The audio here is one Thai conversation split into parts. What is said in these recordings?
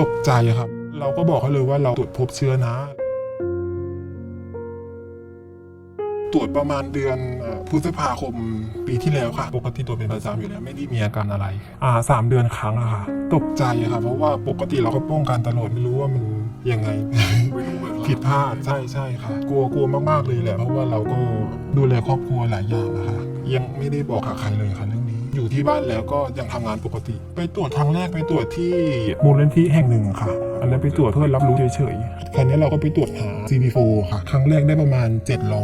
ตกใจครับ เราก็บอกเขาเลยว่าเราตรวจพบเชื้อนะ ตรวจประมาณเดือนพฤษภาคมปีที่แล้วค่ะ ปกติตรวจเป็นประจำอยู่แล้วไม่ได้มีอาการอะไร อ่าสามเดือนครั้งอะค่ะ ตกใจอะค่ะ เพราะว่าปกติเราก็ป้องกันตลอดไม่รู้ว่ามันยังไง ผิดพลาดใช่ใช่ค่ะ กลัวกลัวมากๆเลยแหละเพราะว่าเราก็ดูแลครอบครัวหลายอย่างนะคะยังไม่ได้บอกกับใครเลยค่ะเรื่องนี้ อยู่ที่บ้านแล้วก็ยังทำงานปกติ ไปตรวจครั้งแรกไปตรวจที่มูลนิธิแห่งหนึ่งค่ะ อันนั้นไปตรวจเพื่อรับรู้เฉยๆคราวนี้เราก็ไปตรวจหา CD4 ค่ะ ครั้งแรกได้ประมาณ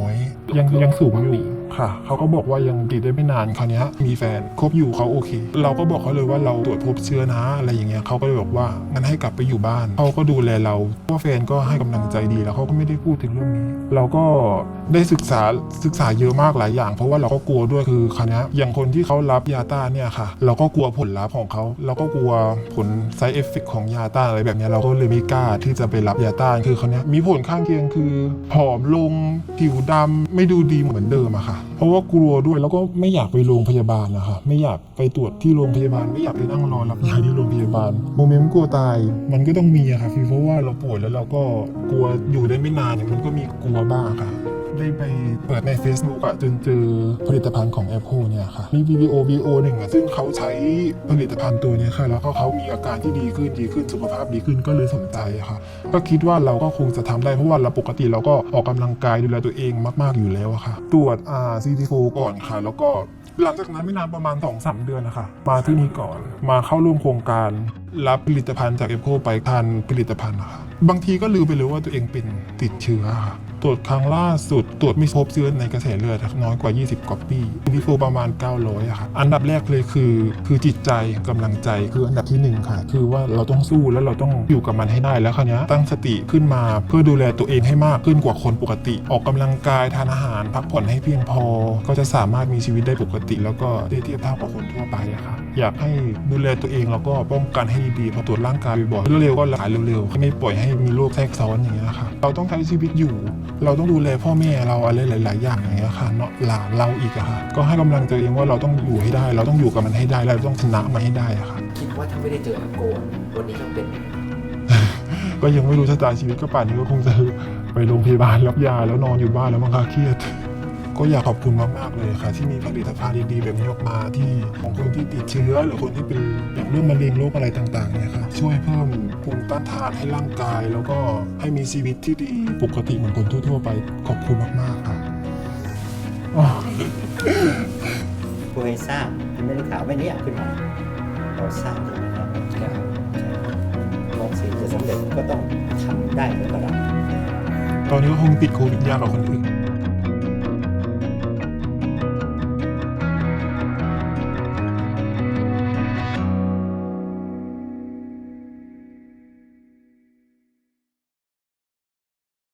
700 ยังยังสูงอยู่ ค่ะ เขาก็บอกว่ายังติดได้ไม่นานคราวนี้มีแฟนคบอยู่เขาโอเค เราก็บอกเขาเลยว่าเราตรวจพบเชื้อนะอะไรอย่างเงี้ยเขาก็เลยบอกว่างั้นให้กลับไปอยู่บ้านเขาก็ดูแลเราเพราะว่าแฟนก็ให้กำลังใจดีแล้วเขาก็ไม่ได้พูดถึงเรื่องนี้ เราก็ได้ศึกษาศึกษาเยอะมากหลายอย่าง เพราะว่าเราก็กลัวด้วยคือคราวนี้อย่างคนที่เขารับยาต้านเนี่ยค่ะ เราก็กลัวผลลัพธ์ของเขาเราก็กลัวผล side effect ของยาต้านอะไรแบบเนี้ยเราก็เลยไม่กล้าที่จะไปรับยาต้านคือคราวนี้มีผลข้างเคียงคือผอมลงผิวดำไม่ดูดีเหมือนเดิมอะค่ะเพราะว่ากลัวด้วยแล้วก็ไม่อยากไปโรงพยาบาลนะคะไม่อยากไปตรวจที่โรงพยาบาล ไม่อยากไปนั่งรอรับยาที่โรงพยาบาลโมเมนต์กลัวตาย มันก็ต้องมีอะค่ะพี่เพราะว่าเราป่วยแล้วเราก็กลัวอยู่ได้ไม่นานเนี่ยมันก็มีกลัวบ้างค่ะได้ไป เปิดใน Facebook อะจนเจอผลิตภัณฑ์ของ Apple เนี่ยค่ะ มีวิดีโอวีโอหนึ่งอะซึ่งเขาใช้ผลิตภัณฑ์ตัวนี้ค่ะ แล้วก็เขามีอาการที่ดีขึ้นดีขึ้นสุขภาพดีขึ้นก็เลยสนใจค่ะ ก็คิดว่าเราก็คงจะทำได้เพราะว่าเราปกติเราก็ออกกำลังกายดูแลตัวเองมาก ๆอยู่แล้วอะค่ะ ตรวจอ่า CT4 ก่อนค่ะ แล้วก็หลังจากนั้นไม่นานประมาณ2อสเดือนนะคะ มาที่นี่ก่อนมาเข้าร่วมโครงการ รับผลิตภัณฑ์จากเอฟโคไปทานผลิตภัณฑ์นะคะบางทีก็ลืมไปเลยว่าตัวเองเป็นติดเชื้อค่ะ ตรวจครั้งล่าสุด ตรวจไม่พบเชื้อในกระแสเลือดน้อยกว่า 20 กว่าปีดีโฟประมาณ 900อะค่ะ อันดับแรกเลยคือ คือจิตใจกำลังใจคืออันดับที่หนึ่งค่ะคือว่าเราต้องสู้แล้วเราต้องอยู่กับมันให้ได้แล้วคราวเนี้ยตั้งสติขึ้นมาเพื่อดูแลตัวเองให้มากขึ้นกว่าคนปกติ ออกกำลังกายทานอาหารพักผ่อนให้เพียงพอ ก็จะสามารถมีชีวิตได้ปกติ แล้วก็ได้เทียบเท่ากับคนทั่วไปอะค่ะอยากให้ดูแลตัวเองแล้วก็ป้องกันให้ดีๆพอตรวจร่างกายบ่อยๆเร็วๆก็หายเร็วๆไม่ปล่อยให้มีโรคแทรกซ้อนอย่างเงี้ยค่ะเราต้องใช้ชีวิตอยู่เราต้องดูแลพ่อแม่เราอะไรหลาย ๆ อย่างอย่างเงี้ยค่ะเนาะหลานเราอีกอะค่ะ ก็ให้กำลังใจเองว่าเราต้องอยู่ให้ได้ เราต้องอยู่กับมันให้ได้แล้วเราต้องชนะมันให้ได้อะค่ะ คิดว่าถ้าไม่ได้เจอแอปโกนวันนี้ต้องเป็นก็ยังไม่รู้ชะตาชีวิตก็ป่านนี้ก็คงจะไปโรงพยาบาลรับยาแล้วนอนอยู่บ้านแล้วมั้งคะเครียด ก็อยากขอบคุณมากๆเลยค่ะ ที่มีผลิตภัณฑ์ดีๆแบบนี้ออกมาที่ของคนที่ติดเชื้อหรือคนที่เป็นอย่างเรื่องมะเร็งโรคอะไรต่างๆเนี่ยค่ะ ช่วยเพิ่มภูมิต้านทานให้ร่างกาย แล้วก็ให้มีชีวิตที่ดีปกติเหมือนคนทั่ว ๆ ไปขอบคุณมาก ๆค่ะอ๋อผู้ให้สร้างให้ไม่ได้ข่าวไม่เนี้ขึ้นมาเราสร้างขึ้นมาแล้ววัคซีนจะสำเร็จก็ต้องทำได้เหมือนกับเราตอนนี้ก็คงติดโควิดยากกว่าคนอื่น